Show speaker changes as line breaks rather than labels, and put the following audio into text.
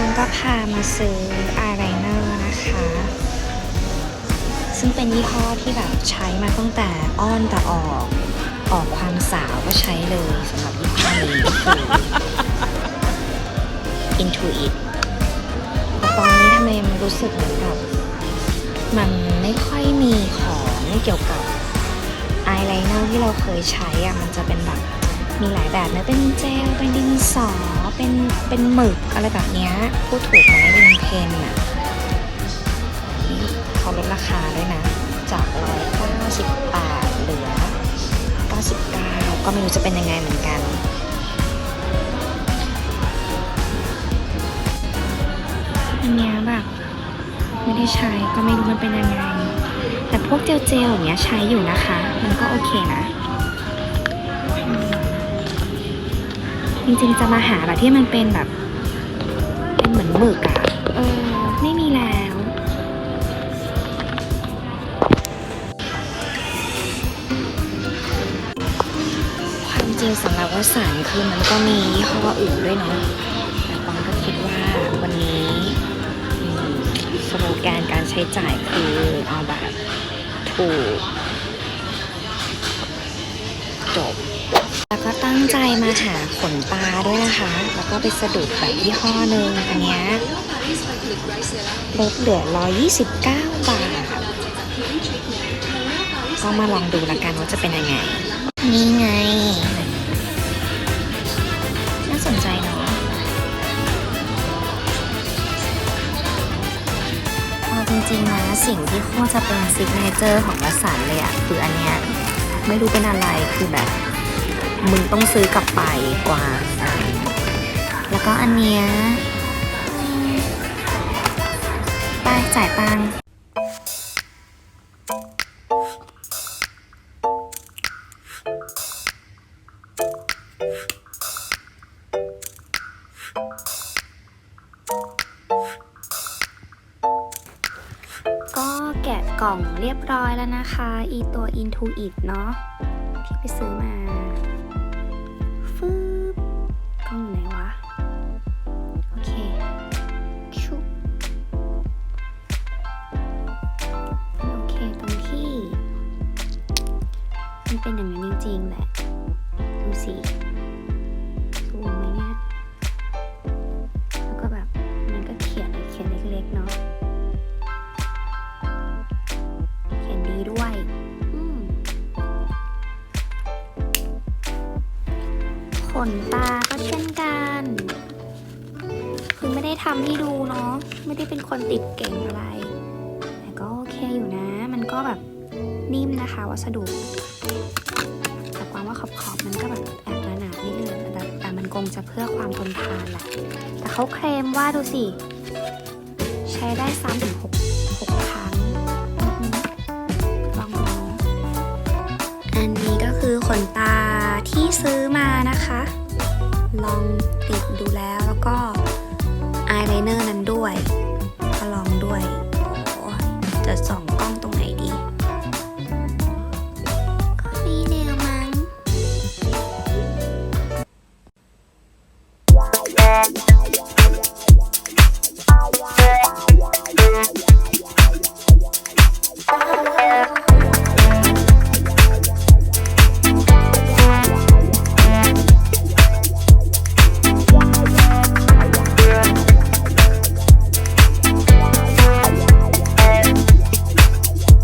คนก็พามาซื้ออายไลเนอร์นะคะ ซึ่งเป็นยี่ห้อที่แบบใช้มาตั้งแต่อ้อนแต่ออกออกความสาวก็ใช้เลยสำหรับยี่ห้อนี้คือ Intuit แต่ตอนนี้ทำไมมันรู้สึกเหมือนกับ มันไม่ค่อยมีของเกี่ยวกับอายไลเนอร์ที่เราเคยใช้อะมันจะเป็นแบบมีหลายแบบนะเป็นเจลเป็นดินสอ เป็นเป็นหมึกอะไรแบบเนี้ยพูดถูกไหมเป็นเพนอะนี่เขาลดราคาด้วยนะ จาก198เก้าสิบบาทเหลือ99ก็ไม่รู้จะเป็นยังไงเหมือนกันอันเนี้ยแบบไม่ได้ใช้ก็ไม่รู้มันเป็นยังไง แต่พวกเจลเจลอย่างเงี้ยใช้อยู่นะคะ มันก็โอเคนะ จริงๆจะมาหาแบบที่มันเป็นแบบ เป็นเหมือนหมึกอะเออ ไม่มีแล้ว ความจริงสำหรับวสันต์คือมันก็มียี่ห้ออื่นด้วยเนาะแต่ปองก็คิดว่าวันนี้อืมสโลแกนการใช้จ่ายคือเอาแบบถูก จบ แล้วก็ตั้งใจมาหาขนตาด้วยนะคะ แล้วก็ไปสะดุดแบบยี่ห้อหนึ่งอันเนี้ยลดเหลือ 129 บาทก็มาลองดูละกันว่าจะเป็นยังไง นี่ไง น่าสนใจเนาะจริงๆนะสิ่งที่โคตรจะเป็นซิกเนเจอร์ของวสันเลยอะคืออันเนี้ยไม่รู้เป็นอะไรคือแบบ มึงต้องซื้อกลับไปกว่าอะแล้วก็อันเนี้ยไปจ่ายตังค์ก็แกะกล่องเรียบร้อยแล้วนะคะ อีตัว Intuit เนาะที่ไปซื้อมา เป็นอย่างนั้นจริงๆแหละ ดูสิซูมไหมเนี่ย แล้วก็แบบมันก็เขียนเขียนเล็กๆเนาะ เขียนดีด้วยขนตาก็เช่นกัน คือไม่ได้ทำให้ดูเนาะ ไม่ได้เป็นคนติดเก่งอะไร แต่ก็โอเคอยู่นะ มันก็แบบ นิ่มนะคะวัสดุแต่ความว่าขอบขอบมันก็แบบแอบหนาๆนิดนึงแต่แต่มันคงจะเพื่อความทนทานแหละแต่เขาเคลมว่าดูสิ ใช้ได้3-6ถึงหกหกครั้งอือหือลองดูอันนี้ก็คือขนตาที่ซื้อมานะคะ ลองติดดูแล้วแล้วก็อายไลเนอร์นั้นด้วยก็ลองด้วยโอ้จะส่อง
Yeah.